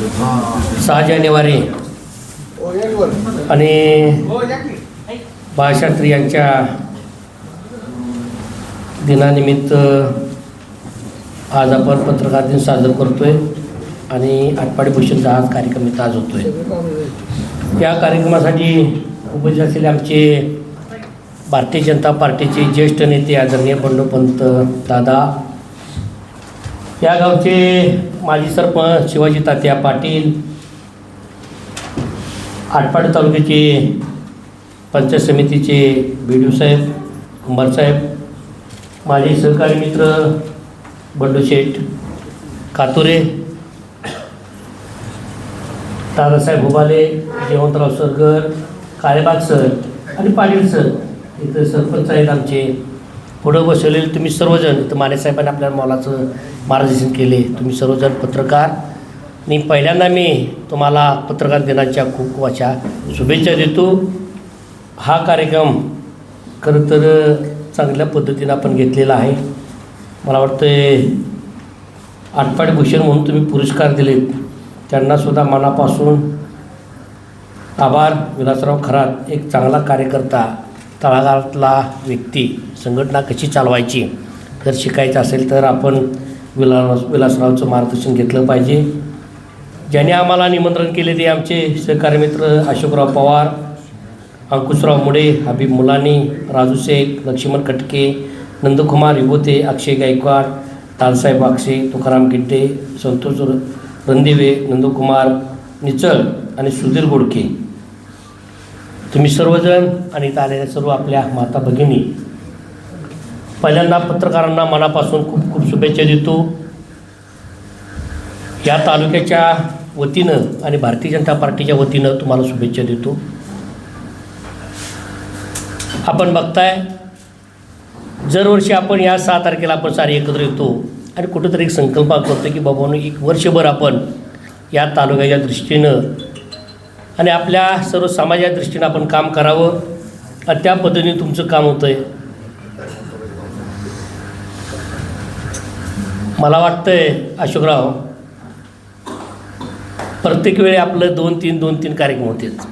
सहा जानेवारी. आणि बाळशास्त्री यांच्या दिनानिमित्त आज आपण पत्रकार दिन साजरा करतोय आणि आटपाडी भूषणचा आज कार्यक्रम इथं आज आहे या कार्यक्रमासाठी उपस्थित असलेले आमचे भारतीय जनता पार्टीचे ज्येष्ठ नेते आदरणीय बंडोपंत दादा या गावचे माजी सरपंच शिवाजी तात्या पाटील आटपाडी तालुक्याचे पंचायत समितीचे बी डी साहेब कुंभारसाहेब माझे सहकारी मित्र बंडू शेठ कातुरे दादासाहेब हुबाले जयवंतराव सरगर काळेबाग सर आणि पाटील सर इथं सरपंच आहेत आमचे. पुढं बसवलेले तुम्ही सर्वजण तर मानेसाहेबांनी आपल्या मॉलाचं मार्गदर्शन केले. तुम्ही सर्वजण पत्रकार. आणि पहिल्यांदा मी तुम्हाला पत्रकार दिनाच्या खूप खूप अशा शुभेच्छा देतो. हा कार्यक्रम खरं तर चांगल्या पद्धतीनं आपण घेतलेला आहे. मला वाटतं आटपाडी भूषण म्हणून तुम्ही पुरस्कार दिलेत. त्यांनासुद्धा मनापासून आभार. विलासराव खरात एक चांगला कार्यकर्ता तळागाळातला व्यक्ती संघटना कशी चालवायची जर शिकायचं असेल तर आपण विलास विलासरावचं मार्गदर्शन घेतलं पाहिजे. ज्याने आम्हाला निमंत्रण केले ते आमचे सहकारी मित्र अशोकराव पवार अंकुशराव मुडे हबीब मुलानी राजू शेख लक्ष्मण कटके नंदकुमार विभूते अक्षय गायकवाड तालसाहेब बाक्षे तुकाराम गिड्डे संतोष रंदिवे रणदिवे नंदकुमार निचल आणि सुधीर गोडके. तुम्ही सर्वजण आणि इथं आलेल्या सर्व आपल्या माता भगिनी पहिल्यांदा पत्रकारांना मनापासून खूप खूप शुभेच्छा देतो. या तालुक्याच्या वतीनं आणि भारतीय जनता पार्टीच्या वतीनं तुम्हाला शुभेच्छा देतो. आपण बघताय दरवर्षी आपण या सहा तारखेला आपण सारे एकत्र येतो आणि कुठंतरी एक संकल्प करतो की बाबांनो एक वर्षभर आपण या तालुक्याच्या दृष्टीनं आणि आपल्या सर्व समाजाच्या दृष्टीनं आपण काम करावं. आणि त्या पद्धतीने तुमचं काम होतं आहे मला वाटतंय अशोकराव प्रत्येक वेळी आपलं दोन तीन दोन तीन कार्यक्रम होतेच.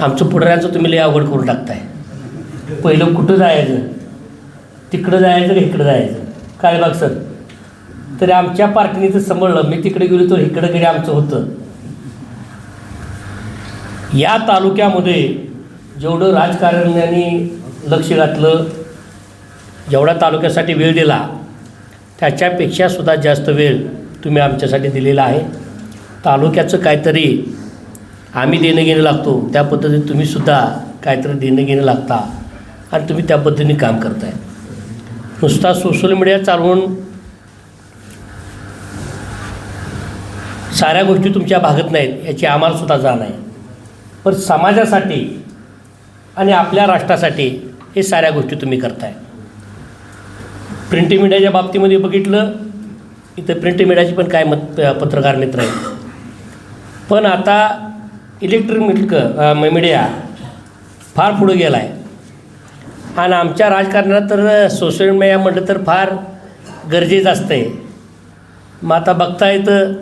आमचं पुढऱ्यांचं तुम्ही लय आवड करून टाकताय. पहिलं कुठं जायचं? तिकडं जायचं का इकडं जायचं? काय बघ सर. तरी आमच्या पार्टीने तर सांभाळलं. मी तिकडे गेलो तर इकडं गेले आमचं होतं. या तालुक्यामध्ये जेवढं राजकारण्यांनी लक्ष घातलं जेवढा तालुक्यासाठी वेळ दिला त्याच्यापेक्षा सुद्धा जास्त वेळ तुम्ही आमच्यासाठी दिलेला आहे. तालुक्याचं काहीतरी आम्ही देणं घेणं लागतो त्या पद्धतीने तुम्हीसुद्धा काहीतरी देणं घेणं लागता आणि तुम्ही त्या पद्धतीने काम करताय. नुसता सोशल मीडिया चालवून साऱ्या गोष्टी तुमच्या भागत नाहीत याची आम्हालासुद्धा जाण आहे. पण समाजासाठी आणि आपल्या राष्ट्रासाठी हे साऱ्या गोष्टी तुम्ही करताय. प्रिंट मीडियाच्या बाबतीमध्ये बघितलं इथं प्रिंट मीडियाची पण काय मत पत्रकार मित्र आहेत. पण आता इलेक्ट्रिक मीडिया फार पुढे गेला आहे आणि आमच्या राजकारणात तर सोशल मीडिया म्हटलं तर फार गरजेचं असतं आहे मग आता बघता येतं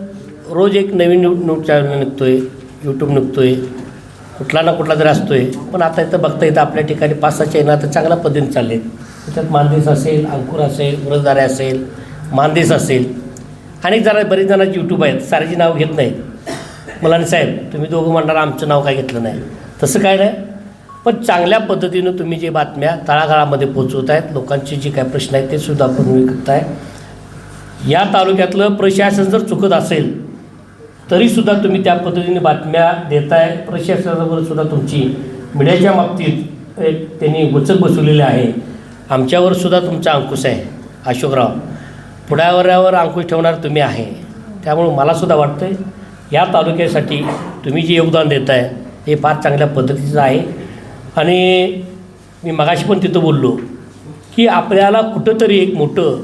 रोज एक नवीन न्यू न्यूज चॅनल निघतो आहे यूट्यूब निघतो आहे कुठला ना कुठला तरी असतो आहे पण आता इथं बघता येतं आपल्या ठिकाणी पाच सहा चॅनल आता चांगल्या पद्धतीने चालले आहेत त्याच्यात मानदेस असेल अंकुर असेल उरजदारे असेल मानदेस असेल. अनेक जरा बरेच जणांचे यूट्यूब आहेत सारेची नाव घेत नाही मुलांनी साहेब तुम्ही दोघं म्हणणार आमचं नाव काय घेतलं नाही. तसं काय नाही. पण चांगल्या पद्धतीनं तुम्ही जे बातम्या तळागाळामध्ये पोचवत आहेत लोकांचे जे काय प्रश्न आहेत ते सुद्धा आपण विकत आहे या तालुक्यातलं प्रशासन जर चुकत असेल तरीसुद्धा तुम्ही त्या पद्धतीने बातम्या देताय. प्रशासनावर सुद्धा तुमची मीडियाच्या बाबतीत एक त्यांनी वचक बसवलेली आहे. आमच्यावर सुद्धा तुमचा अंकुश आहे. अशोकराव पुढावऱ्यावर अंकुश ठेवणार तुम्ही आहे. त्यामुळं मलासुद्धा वाटतं या तालुक्यासाठी तुम्ही जे योगदान देत आहे हे फार चांगल्या पद्धतीचं आहे. आणि मी मगाशी पण तिथं बोललो की आपल्याला कुठंतरी एक मोठं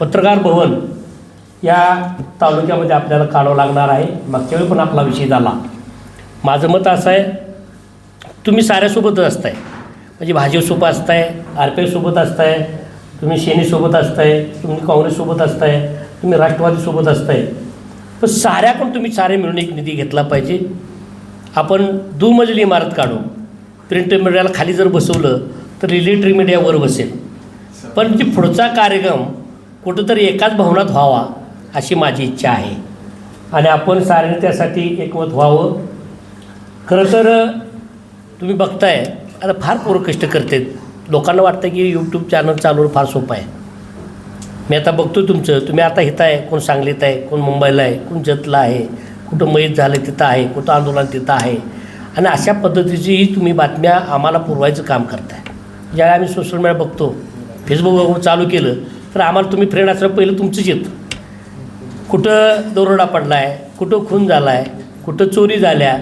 पत्रकार भवन या तालुक्यामध्ये आपल्याला काढावं लागणार आहे. मागच्या वेळी पण आपला विषय झाला. माझं मत असं आहे तुम्ही साऱ्यासोबतच असताय. म्हणजे भाजपसोबत असताय आर पी आयसोबत असताय तुम्ही सेनेसोबत असताय तुम्ही काँग्रेससोबत असताय तुम्ही राष्ट्रवादीसोबत असताय. पण साऱ्याकडून तुम्ही सारे मिळून एक निधी घेतला पाहिजे. आपण दुमजली इमारत काढू. प्रिंट मीडियाला खाली जर बसवलं तर इलेक्ट्रिक मीडियावर बसेल. पण जी पुढचा कार्यक्रम कुठंतरी एकाच भवनात व्हावा. अशी माझी इच्छा आहे. आणि आपण सारे त्यासाठी एकमत व्हावं. खरं तर तुम्ही बघताय आता फार पोरं कष्ट करतात. लोकांना वाटतं की यूट्यूब चॅनल चालवणं फार सोपं आहे. मी आता बघतो तुमचं. तुम्ही आता इथं आहे कोण सांगलीत आहे कोण मुंबईला आहे कोण जतला आहे कुठं मयत झालं तिथं आहे कुठं आंदोलन तिथं आहे. आणि अशा पद्धतीचीही तुम्ही बातम्या आम्हाला पुरवायचं काम करताय. ज्यावेळी आम्ही सोशल मीडिया बघतो फेसबुक चालू केलं तर आम्हाला तुम्ही फ्रेंड असलं पहिलं तुमचंच येतं. कुठं दरोडा पडला आहे कुठं खून झाला आहे कुठं चोरी झाल्या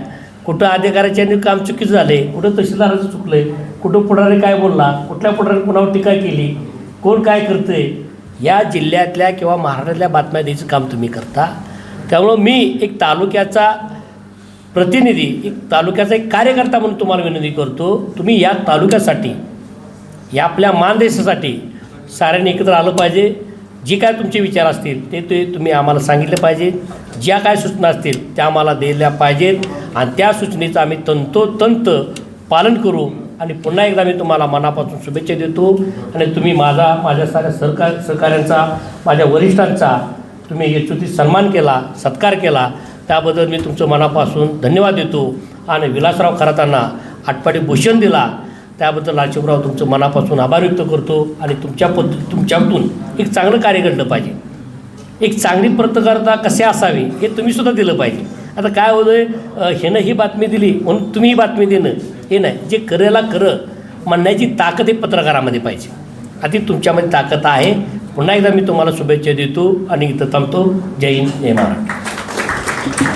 कुठं अधिकाऱ्याच्यानी काम चुकीचं झाले कुठं तहसीलदाराचं चुकलं आहे कुठं पुढारी काय बोलला कुठल्या पुढारी कुणावर टीका केली कोण काय करतंय या जिल्ह्यातल्या किंवा महाराष्ट्रातल्या बातम्या द्यायचं काम तुम्ही करता. त्यामुळं मी एक तालुक्याचा प्रतिनिधी एक तालुक्याचा एक कार्यकर्ता म्हणून तुम्हाला विनंती करतो तुम्ही या तालुक्यासाठी या आपल्या मानदेशासाठी साऱ्यांनी एकत्र आलं पाहिजे. जे काय तुमचे विचार असतील ते ते तुम्ही आम्हाला सांगितले पाहिजे. ज्या काय सूचना असतील त्या आम्हाला दिल्या पाहिजेत. आणि त्या सूचनेचं आम्ही तंतोतंत पालन करू. आणि पुन्हा एकदा मी तुम्हाला मनापासून शुभेच्छा देतो. आणि तुम्ही माझा माझ्या साऱ्या सरकार सहकाऱ्यांचा माझ्या वरिष्ठांचा तुम्ही यशुती सन्मान केला सत्कार केला. त्याबद्दल मी तुमचं मनापासून धन्यवाद देतो. आणि विलासराव खरातांना आटपाडी भूषण दिला. त्याबद्दल राजीवराव तुमचं मनापासून आभार व्यक्त करतो आणि तुमच्या पद तुमच्यातून एक चांगलं कार्य घडलं पाहिजे. एक चांगली पत्रकारिता कसे असावी हे तुम्हीसुद्धा दिलं पाहिजे. आता काय होतं ह्यानं ही बातमी दिली म्हणून तुम्ही ही बातमी देणं हे नाही. जे करेला खरं म्हणण्याची ताकद हे पत्रकारामध्ये पाहिजे. आधी तुमच्यामध्ये ताकद आहे. पुन्हा एकदा मी तुम्हाला शुभेच्छा देतो आणि इथं थांबतो. जय हिंद जय महाराष्ट्र.